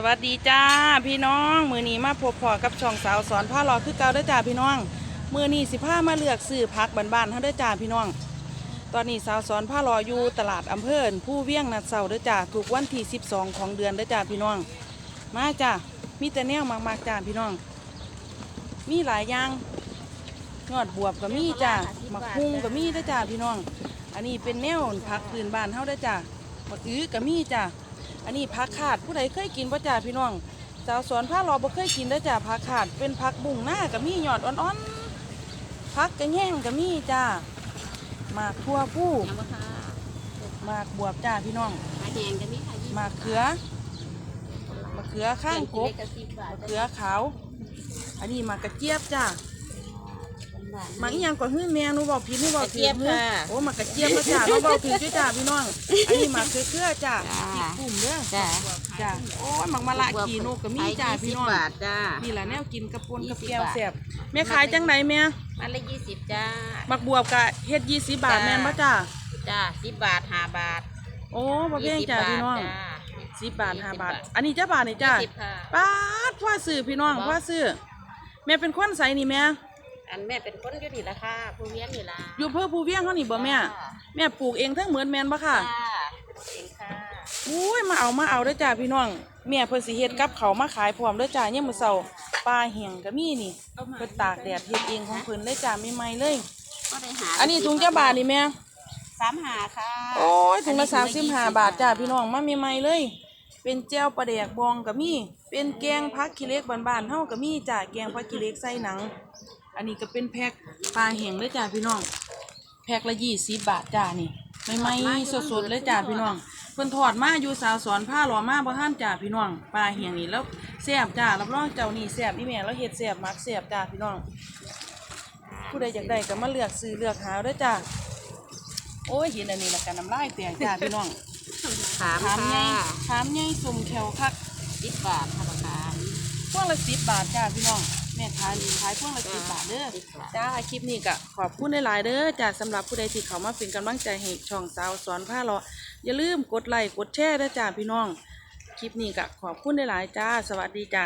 สวัสดีจ้าพี่น้อง มือนี้มาพบพอกับช่องสาวสอนผ้าหลอคือเก่าด้อจ้าพี่น้อง มือนี้สิผ้ามาเลือกซื้อพักบ้านๆเฮาเด้อจ้าพี่น้อง ตอนนี้สาวสอนผ้าหลออยู่ตลาดอำเภอผู้เวียงนัดเสาด้อจ้าถูกวันที่ 12 ของเดือนด้อจ้าพี่น้อง มาจ้ามีแต่แนวมากๆจ้าพี่น้อง มีหลายอย่างยอดบวบก็มีจ้ามักพุงก็มีด้อจ้าพี่น้อง อันนี้เป็นแนวผักพื้นบ้านเฮาด้อจ้ามักอื้อก็มีจ้า อันนี้ผักขาดผู้ใดเคยกินป่ะจ้าพี่น้องสาวสวนผ้ารอบ่เคยกินเด้อจ้าผักขาดเป็นผักบุ้งหน้ากับมีหยอดอ่อนๆผักกระแยงกับมีจ้าหมากทั่วผู้ยังบ่ค่ะหมากบวบจ้าพี่น้องมาแหงจะมีค่ะยี่หมากเขือมะเขือข้างกบกระสิบบาทมะเขือขาว อันนี้หมากกระเจี๊ยบจ้า หมากอีหยังก่อนฮื้อแม่หนูบอกผิดหนูบอกผิดฮื้อโอ้หมากกระเจี๊ยบแล้วจ้าหนูบอกผิดจ้าพี่น้องอันนี้หมากเขือเขือจ้าติดปุ่มเด้อจ้าจ้าโอ้ยหมากมะละขี่นกก็มีจ้าพี่น้องบาทจ้า นี่แหละแนวกินกระปุนยี่กระสิบเปียวบาทแสบแม่ขายจังไหนแม่อันละยี่สิบจ้ามักบวบกะเฮ็ดยี่สิบบาทจ้า แม่นปะจ้าจ้าสิบบาทห้าบาทโอ้บ่แพงจ้ายี่สิพี่น้องบาทจ้าสิบบาทห้าบาทยี่สิบบาท อันนี้จ้าบาทนี่จ้ายี่สิบค่ะป้าดพ่อซื้อพี่น้องบ่ พ่อซื้อแม่เป็นคนใสนี่แม่ อันแม่เป็นคนอยู่นี่ละค่ะผู้เลี้ยงนี่ละอยู่เพื่อผู้เวียงเขานี่บ่แม่จ้าแม่ปลูกเองทั้งเหมือนแม่นบ่ค่ะจ้าเองค่ะอุ้ยมาเอามาเอาเด้อจ้าพี่น้องแม่เพิ่นสิเฮ็ดกับเขาวมาขายพร้อมเด้อจ้าเนี่ยามมื้อเช้าปลาเหี่ยงก็มีนี่เพิ่นตากแดดเฮ็ดเองของเพิ่นเลยจ้าใหม่ๆเลย ก็ได้หาอันนี้ถุงจ้าบาทนี่แม่ สามหาค่ะโอ้ยถุงละอัสามนสิบนี้ห้าถุงละบาทจ้า20พี่น้องมาใหม่ๆเลย เป็นแจ่วปลาแดกบองก็มี เป็นแกงพักขี้เหล็กบ้านๆเฮาก็มีจ้าแกงพักขี้เหล็กใส่หนัง อันนี้ก็เป็นแพ็คปลาแห้งเลยจ้าพี่น้อง แพ็คละยี่สิบบาทจ้านี่ใหม่ๆสดๆเลยจ้าพี่น้องเพิ่นทอดมาอยู่สาวสอนผ้าหล่อมาบ่ท่านจ้าพี่น้องปลาแห้งนี่แล้วแซ่บจ้ารับรองเจ้านี่แซ่บอีแม่แล้วเฮ็ดแซ่บมักแซ่บจ้าพี่น้อง ผู้ใดอยากได้ก็มาเลือกซื้อเลือกหาเด้อจ้าโอ้ยเห็นอันนี้และกันน้ำลายแตกจ้าพี่น้องถามถามไงค่ะถามไงสุ่มแขวคักสิบบาทค่ะประกันพวงละสิบบาทจ้าพี่น้อง แม่ขายขายพวงละสิบบาทเด้อสิบบาทจ้าคลิปนี้ก็ขอบคุณหลายๆเด้อจ้าสำหรับผู้ใดที่เขามาเป็นกำลังใจให้ช่องสาวสอนผ้าเลาะอย่าลืมกดไลค์กดแชร์เด้อจ้าพี่น้อง คลิปนี้ก็ขอบคุณหลายๆจ้า สวัสดีจ้า